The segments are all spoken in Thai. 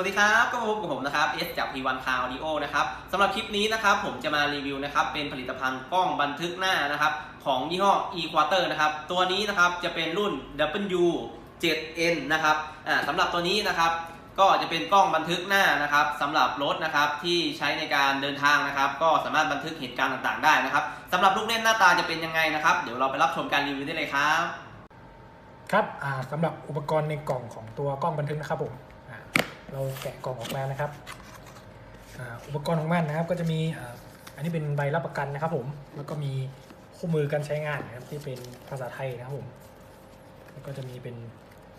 สวัสดีครับ ก็พบกับผมนะครับ S จาก P1 Car Audio นะครับสำหรับคลิปนี้นะครับผมจะมารีวิวนะครับเป็นผลิตภัณฑ์กล้องบันทึกหน้านะครับของยี่ห้อ eQuarter นะครับตัวนี้นะครับจะเป็นรุ่น W 7N นะครับอ่าสำหรับตัวนี้นะครับก็จะเป็นกล้องบันทึกหน้านะครับสำหรับรถนะครับที่ใช้ในการเดินทางนะครับ ก็สามารถบันทึกเหตุการณ์ต่างๆ ได้นะครับสำหรับลูกเล่นหน้าตาจะเป็นยังไงนะครับเดี๋ยวเราไปรับชมการรีวิวได้เลยครับ ครับอ่าสำหรับอุปกรณ์ในกล่องของตัวกล้องบันทึกนะครับผม เราแกะกล่องออกมานะครับอุปกรณ์ของมันนะครับก็จะมีอันนี้เป็นใบรับประกันนะครับผมแล้วก็มีคู่มือการใช้งานนะครับที่เป็นภาษาไทยนะครับผมแล้วก็จะมีเป็น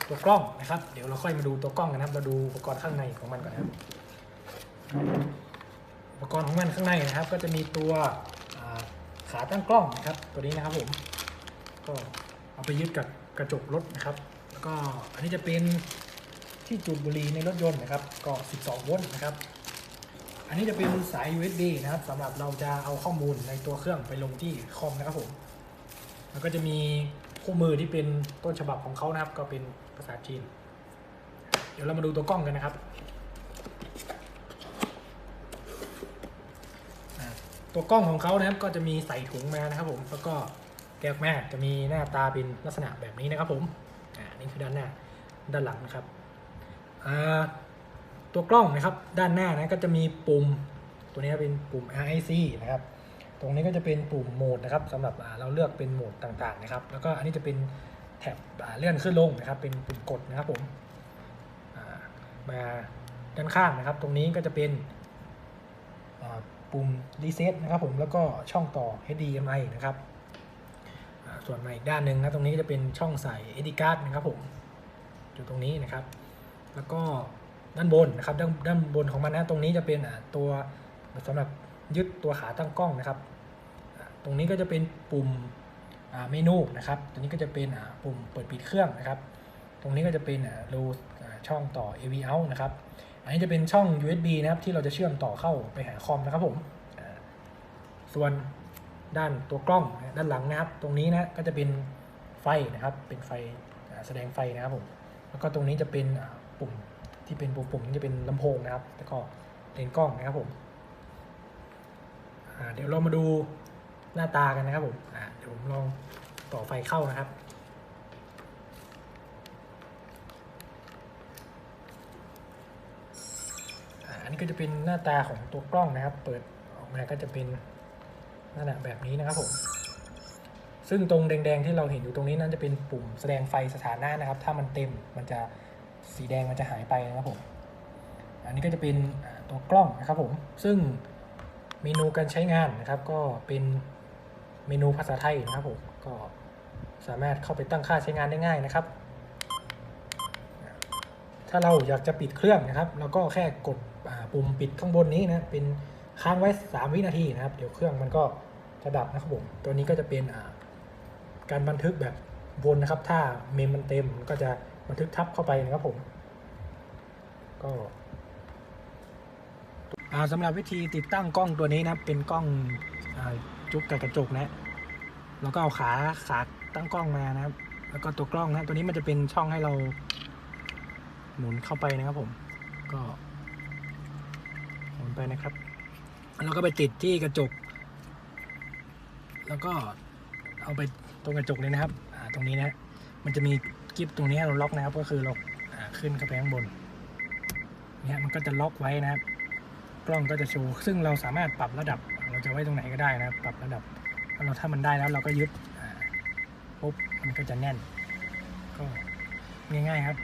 ตัวกล้องนะครับ เดี๋ยวเราค่อยมาดูตัวกล้องกันนะครับ เราดูอุปกรณ์ข้างในของมันก่อนนะครับ อุปกรณ์ของมันข้างในนะครับ ก็จะมีตัวขาตั้งกล้องนะครับ ตัวนี้นะครับผมก็เอาไปยึดกับกระจกรถนะครับ แล้วก็อันนี้จะเป็น ที่จุดบุหรี่ในรถยนต์นะครับก็ 12 โวลต์นะครับ อันนี้จะเป็นสาย USB นะครับสำหรับเราจะเอาข้อมูลในตัวเครื่องไปลงที่คอมนะครับผมแล้วก็จะมีคู่มือที่เป็นต้นฉบับของเขานะครับ ก็เป็นภาษาจีน เดี๋ยวเรามาดูตัวกล้องกันนะครับ ตัวกล้องของเขานะครับก็จะมีใส่ถุงมานะครับผมแล้วก็แกะออกมาจะมีหน้าตาเป็นลักษณะแบบนี้นะครับผมอ่านี่คือด้านหน้าด้านหลังนะครับ ตัวกล้องนะครับด้านหน้านะก็จะมีปุ่มตัวนี้เป็นปุ่ม RIC นะครับตรงนี้ก็จะเป็นปุ่มโหมดนะครับสำหรับเราเลือกเป็นโหมดต่างๆนะครับ แล้วก็อันนี้จะเป็นแท็บเลื่อนขึ้นลงนะครับ เป็นปุ่มกดนะครับผมมาด้านข้างนะครับ ตรงนี้ก็จะเป็นปุ่มรีเซ็ตนะครับผมแล้วก็ช่องต่อ HDMI นะครับส่วนมาอีกด้านหนึ่งนะตรงนี้จะเป็นช่องใส่ SD card นะครับผมอยู่ตรงนี้นะครับ แล้วก็ด้านบนนะครับด้านด้านบนของมันนะตรงนี้จะเป็นอ่าตัวสำหรับยึดตัวขาตั้งกล้องนะครับ ตรงนี้ก็จะเป็นปุ่มเมนูนะครับตัวนี้ก็จะเป็นอ่าปุ่มเปิดปิดเครื่องนะครับ ตรงนี้ก็จะเป็นอ่ารูช่องต่อ AV out นะครับ อันนี้จะเป็นช่อง USB นะครับที่เราจะเชื่อมต่อเข้าไปหาคอมนะครับผม ส่วนด้านตัวกล้องด้านหลังนะครับ ตรงนี้นะก็จะเป็นไฟนะครับ เป็นไฟแสดงไฟนะครับผม แล้วก็ตรงนี้จะเป็น ปุ่มที่เป็นปุ่มๆนี่จะเป็นลำโพงนะครับ แล้วก็เลนส์กล้องนะครับผมเดี๋ยวเรามาดูหน้าตากันนะครับผมเดี๋ยวผมลองต่อไฟเข้านะครับอันนี้ก็จะเป็นหน้าตาของตัวกล้องนะครับ เปิดออกมาก็จะเป็นลักษณะแบบนี้นะครับผม ซึ่งตรงแดงๆที่เราเห็นอยู่ตรงนี้นั่นจะเป็นปุ่มแสดงไฟสถานะนะครับ ถ้ามันเต็มมันจะ สีแดงมันจะหายไปนะครับผม อันนี้ก็จะเป็นตัวกล้องนะครับผม ซึ่งเมนูการใช้งานนะครับ ก็เป็นเมนูภาษาไทยนะครับผม ก็สามารถเข้าไปตั้งค่าใช้งานได้ง่ายนะครับ ถ้าเราอยากจะปิดเครื่องนะครับ เราก็แค่กดปุ่มปิดข้างบนนี้นะ เป็นค้างไว้ 3 วินาทีนะครับ เดี๋ยวเครื่องมันก็จะดับนะครับผม ตัวนี้ก็จะเป็นการบันทึกแบบวนนะครับ ถ้าเมมมันเต็มก็จะ บันทึกทับเข้าไปนะครับผม ก็อ่าสำหรับวิธีติดตั้งกล้องตัวนี้นะเป็นกล้องอจุกกับกระจกนะเราก็เอาขาขาตั้งกล้องมานะครับ แล้วก็ตัวกล้องนะตัวนี้มันจะเป็นช่องให้เราหมุนเข้าไปนะครับผม ก็หมุนไปนะครับ แล้วก็ไปติดที่กระจก แล้วก็เอาไปตรงกระจกเลยนะครับอ่าตรงนี้นะ มันจะมี กิฟตรงนี้เราล็อกนะครับก็คือเราขึ้นเข้าไปข้างบนเนี่ยมันก็จะล็อกไว้นะครับ กล้องก็จะโชว์ซึ่งเราสามารถปรับระดับเราจะไว้ตรงไหนก็ได้นะครับ ปรับระดับแล้วเราถ้ามันได้แล้วเราก็ยึดปุ๊บมันก็จะแน่น ก็ง่ายๆครับ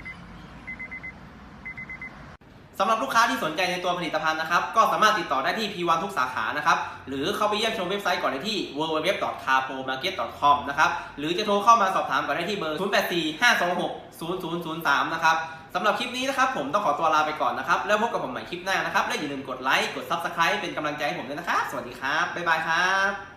สำหรับลูกค้าที่สนใจในตัวผลิตภัณฑ์นะครับ ก็สามารถติดต่อได้ที่ P1 ทุกสาขานะครับ หรือเข้าไปเยี่ยมชมเว็บไซต์ก่อนได้ที่ www.carpromarket.com นะครับ หรือจะโทรเข้ามาสอบถามก่อนได้ที่เบอร์ 0845260003 นะครับสำหรับคลิปนี้นะครับ ผมต้องขอตัวลาไปก่อนนะครับ แล้วพบกับผมใหม่คลิปหน้านะครับ และอย่าลืมกดไลค์ กด Subscribe เป็นกำลังใจให้ผมด้วยนะครับ สวัสดีครับ บ๊ายบายครับ